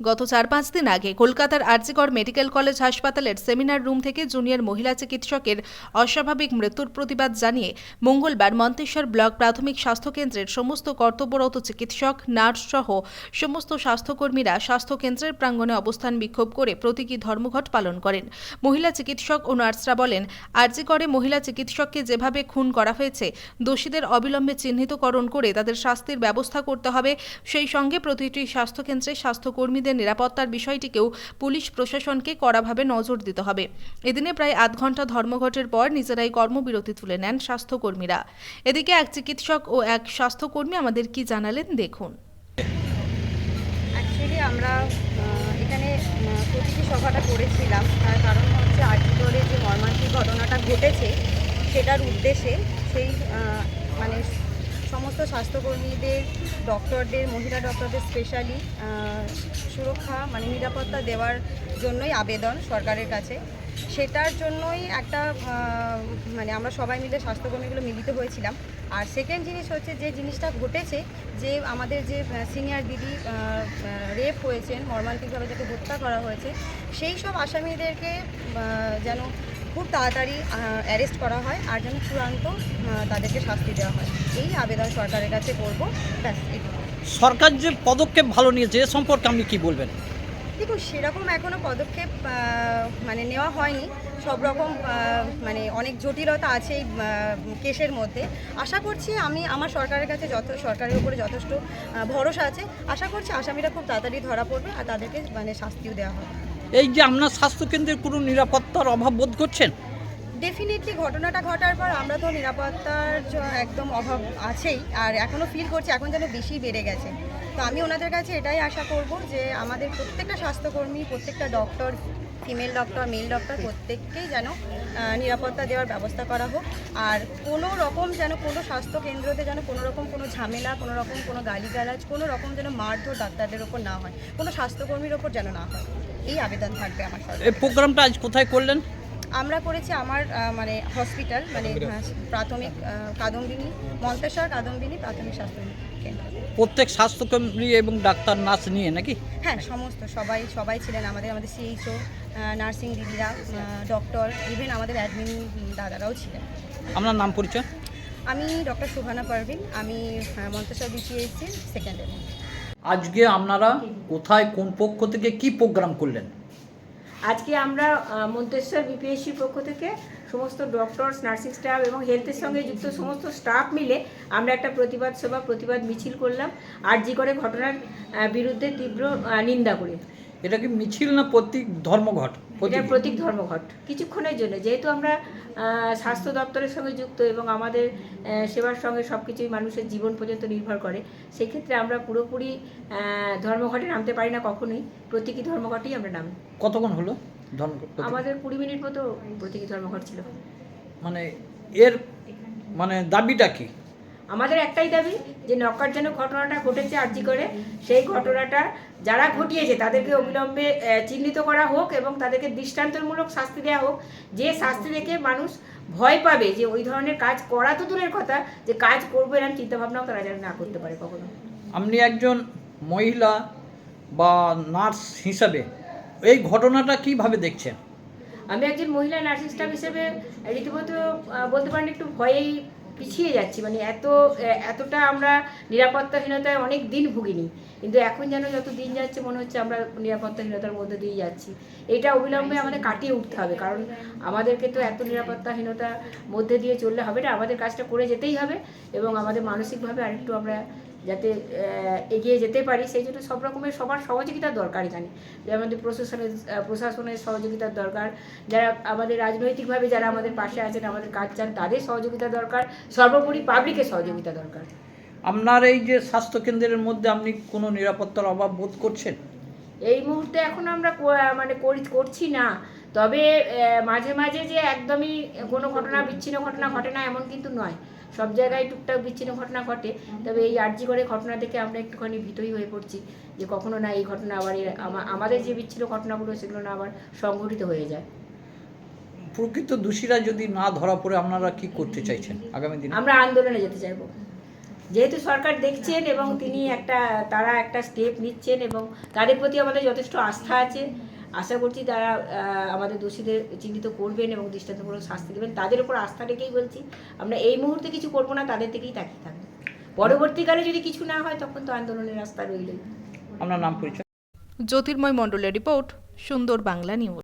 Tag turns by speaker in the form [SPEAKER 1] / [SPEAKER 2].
[SPEAKER 1] গত চার পাঁচ দিন আগে কলকাতার আরজিকর মেডিকেল কলেজ হাসপাতালের সেমিনার রুম থেকে জুনিয়র মহিলা চিকিৎসকের অস্বাভাবিক মৃত্যুর প্রতিবাদ জানিয়ে মঙ্গলবার মন্তেশ্বর ব্লক প্রাথমিক স্বাস্থ্যকেন্দ্রের সমস্ত কর্তব্যরত চিকিৎসক, নার্স সহ সমস্ত স্বাস্থ্যকর্মীরা স্বাস্থ্যকেন্দ্রের প্রাঙ্গণে অবস্থান বিক্ষোভ করে প্রতীকী ধর্মঘট পালন করেন। মহিলা চিকিৎসক ও নার্সরা বলেন, আরজিকরে মহিলা চিকিৎসককে যেভাবে খুন করা হয়েছে, দোষীদের অবিলম্বে চিহ্নিতকরণ করে তাদের শাস্তির ব্যবস্থা করতে হবে। সেই সঙ্গে প্রতিটি স্বাস্থ্যকেন্দ্রে স্বাস্থ্যকর্মীদের নিরাপত্তার বিষয়টিকেও পুলিশ প্রশাসনকে কড়াভাবে নজর দিতে হবে। এদিনে প্রায় আধ ঘণ্টা ধর্মঘটের পর নিজেরাই কর্মবিরতি তুলে নেন স্বাস্থ্যকর্মীরা। এদিকে এক চিকিৎসক ও এক স্বাস্থ্যকর্মী আমাদের কি জানালেন দেখুন।
[SPEAKER 2] আমরা এখানে আহ, প্রতীকী সভাটা করেছিলাম। তার কারণ হচ্ছে আর্টিকলে যে মর্মান্তিক ঘটনাটা ঘটেছে সেটার উদ্দেশ্যে সেই মানে সমস্ত স্বাস্থ্যকর্মীদের, ডক্টরদের, মহিলা ডক্টরদের স্পেশালি সুরক্ষা মানে নিরাপত্তা দেওয়ার জন্যই আবেদন সরকারের কাছে। সেটার জন্যই একটা মানে আমরা সবাই মিলে স্বাস্থ্যকর্মীগুলো মিলিত হয়েছিলাম। আর সেকেন্ড জিনিস হচ্ছে যে জিনিসটা ঘটেছে, যে আমাদের যে সিনিয়র দিদি রেপ হয়েছেন, মর্মান্তিকভাবে যাকে হত্যা করা হয়েছে, সেই সব আসামিদেরকে যেন খুব তাড়াতাড়ি অ্যারেস্ট করা হয় আর যেন চূড়ান্ত তাদেরকে শাস্তি দেওয়া হয়। এই আবেদন সরকারের কাছে করব। ব্যাস
[SPEAKER 3] সরকার যে পদক্ষেপ ভালো নিয়েছে এ সম্পর্কে আপনি কি বলবেন?
[SPEAKER 2] দেখুন সেরকম এখনও পদক্ষেপ মানে নেওয়া হয়নি। সব রকম মানে অনেক জটিলতা আছে এই কেসের মধ্যে। আশা করছি আমি আমার সরকারের কাছে যত সরকারের উপরে যথেষ্ট ভরসা আছে। আশা করছি আসামিরা খুব তাড়াতাড়ি ধরা পড়বে আর তাদেরকে মানে শাস্তিও দেওয়া হবে।
[SPEAKER 3] এই যে আপনার স্বাস্থ্যকেন্দ্রের কোনো নিরাপত্তার অভাব বোধ করছেন?
[SPEAKER 2] ডেফিনেটলি ঘটনাটা ঘটার পর আমরা তো নিরাপত্তার একদম অভাব আছেই, আর এখনও ফিল করছি এখন যেন বেশি বেড়ে গেছে। তো আমি ওনাদের কাছে এটাই আশা করব যে আমাদের প্রত্যেকটা স্বাস্থ্যকর্মী, প্রত্যেকটা doctor female doctor, male doctor, প্রত্যেককেই যেন নিরাপত্তা দেওয়ার ব্যবস্থা করা হোক। আর কোনো রকম যেন কোনো স্বাস্থ্যকেন্দ্রতে যেন কোনো রকম কোনো ঝামেলা, কোনো রকম কোনো গালিগালাজ, কোনো রকম যেন মারধর ডাক্তারদের ওপর না হয়, কোনো স্বাস্থ্যকর্মীর ওপর যেন না হয়। এই আবেদন থাকবে আমার
[SPEAKER 3] এই প্রোগ্রামটা আজ কোথায় করলেন?
[SPEAKER 2] আমরা করেছি আমার মানে হসপিটাল মানে প্রাথমিক কাদম্বিনী মন্তেশ্বর কাদম্বিনী প্রাথমিক স্বাস্থ্য কেন্দ্র।
[SPEAKER 3] প্রত্যেক স্বাস্থ্যকর্মী এবং ডাক্তার নার্স নিয়ে নাকি?
[SPEAKER 2] হ্যাঁ সমস্ত সবাই সবাই ছিলেন আমাদের আমাদের সিএইচও নার্সিং দিদিরা ডক্টর ইভেন আমাদের অ্যাডমিন দাদারাও ছিলেন।
[SPEAKER 3] আপনার নাম পরিচয়?
[SPEAKER 2] আমি ডক্টর শোভানা পারভিন আমি মন্তেশ্বর বিপিএসসির সেকেন্ড
[SPEAKER 3] আজকে আপনারা কোথায় কোন পক্ষ থেকে কি প্রোগ্রাম করলেন?
[SPEAKER 4] আজকে আমরা মন্তেশ্বর বিপিএসসির পক্ষ থেকে সমস্ত ডক্টরস নার্সিং স্টাফ এবং হেলথের সঙ্গে যুক্ত সমস্ত স্টাফ মিলে আমরা একটা প্রতিবাদ সভা, প্রতিবাদ মিছিল করলাম। আরজি করে ঘটনার বিরুদ্ধে তীব্র নিন্দা করে।
[SPEAKER 3] এটা কি মিছিল না প্রতীক ধর্মঘট?
[SPEAKER 4] এটা
[SPEAKER 3] প্রতীক?
[SPEAKER 4] ধর্মঘট। কিছুক্ষণের জন্য। যেহেতু আমরা স্বাস্থ্য দপ্তরের সঙ্গে যুক্ত এবং আমাদের সেবার সঙ্গে সব কিছুই মানুষের জীবন পর্যন্ত নির্ভর করে সেক্ষেত্রে আমরা পুরোপুরি ধর্মঘটে নামতে পারি না কখনোই। প্রতীকী ধর্মঘটেই আমরা নামি।
[SPEAKER 3] কতক্ষণ হলো? ধর্মঘট
[SPEAKER 4] আমাদের কুড়ি মিনিট মতো প্রতীকী ধর্মঘট ছিল।
[SPEAKER 3] মানে এর মানে দাবিটা কি?
[SPEAKER 4] আমাদের একটাই দাবি যে নক্কারজনক ঘটনাটা ঘটেছে আর্জি করে সেই ঘটনাটা যারা ঘটিয়েছে তাদেরকে অবিলম্বে চিহ্নিত করা হোক এবং তাদেরকে দৃষ্টান্তমূলক শাস্তি দেওয়া হোক। যে শাস্তি দেখে মানুষ ভয় পাবে যে ওই ধরনের কাজ করা তো দূরের কথা যে কাজ করবে এরকম চিন্তাভাবনাও তারা যেন না করতে পারে কখনো।
[SPEAKER 3] আপনি একজন মহিলা বা নার্স হিসাবে এই ঘটনাটা কীভাবে দেখছেন?
[SPEAKER 4] আমি একজন মহিলা নার্সিং স্টাফ হিসেবে রীতিমতো বলতে পারেন একটু ভয়েই পিছিয়ে যাচ্ছি মানে এত এতটা আমরা নিরাপত্তাহীনতায় অনেক দিন ভুগিনি। কিন্তু এখন যেন যত দিন যাচ্ছে, মনে হচ্ছে আমরা নিরাপত্তাহীনতার মধ্যে দিয়ে যাচ্ছি। এটা অবিলম্বে আমাদের কাটিয়ে উঠতে হবে, কারণ আমাদেরকে তো এত নিরাপত্তাহীনতার মধ্যে দিয়ে চললে হবে না। আমাদের কাজটা করে যেতেই হবে এবং আমাদের মানসিকভাবে আরেকটু আমরা যাতে এগিয়ে যেতে পারি সেই জন্য সব রকমের সবার সহযোগিতার দরকার এখানে। যে আমাদের প্রশাসনের প্রশাসনের সহযোগিতার দরকার যারা আমাদের রাজনৈতিকভাবে যারা আমাদের পাশে আছেন আমাদের কাজ চান তাদের সহযোগিতা দরকার সর্বোপরি পাবলিকের সহযোগিতা দরকার।
[SPEAKER 3] আপনার এই যে স্বাস্থ্যকেন্দ্রের মধ্যে আপনি কোনো নিরাপত্তার অভাব বোধ করছেন?
[SPEAKER 4] এই মুহূর্তে এখন আমরা মানে করি- করছি না। তবে মাঝে মাঝে যে একদমই কোনো ঘটনা বিচ্ছিন্ন ঘটনা ঘটে না এমন কিন্তু নয়। সব জায়গায় টুকটাক বিচ্ছিন্ন ঘটনা ঘটে তবে এই আর্জি করে ঘটনা থেকে আমরা একটুখানি ভীতই হয়ে পড়ছি যে কখনো না এই ঘটনা আবার আমাদের যে বিচ্ছিন্ন ঘটনাগুলো সেগুলো না আবার সংঘটিত হয়ে যায়।
[SPEAKER 3] প্রকৃত দোষীরা যদি না ধরা পড়ে আপনারা কি করতে চাইছেন আগামী দিনে?
[SPEAKER 4] আমরা আন্দোলনে যেতে চাইব। যেহেতু সরকার দেখছেন এবং তিনি একটা তারা একটা স্টেপ নিচ্ছেন এবং তাদের প্রতি আমাদের যথেষ্ট আস্থা আছে। আশা করছি তারা আমাদের দোষীদের চিহ্নিত করবেন এবং দৃষ্টান্তমূলক শাস্তি দেবেন। তাদের উপর আস্থা রেখেই বলছি আমরা এই মুহূর্তে কিছু করব না তাদের থেকেই তাকিয়ে থাকব। পরবর্তীকালে যদি কিছু না হয় তখন তো আন্দোলনের রাস্তা রইলই।
[SPEAKER 3] আমরা নাম পরিচয়।
[SPEAKER 1] জ্যোতির্ময় মণ্ডলের রিপোর্ট সুন্দর বাংলা নিউজ।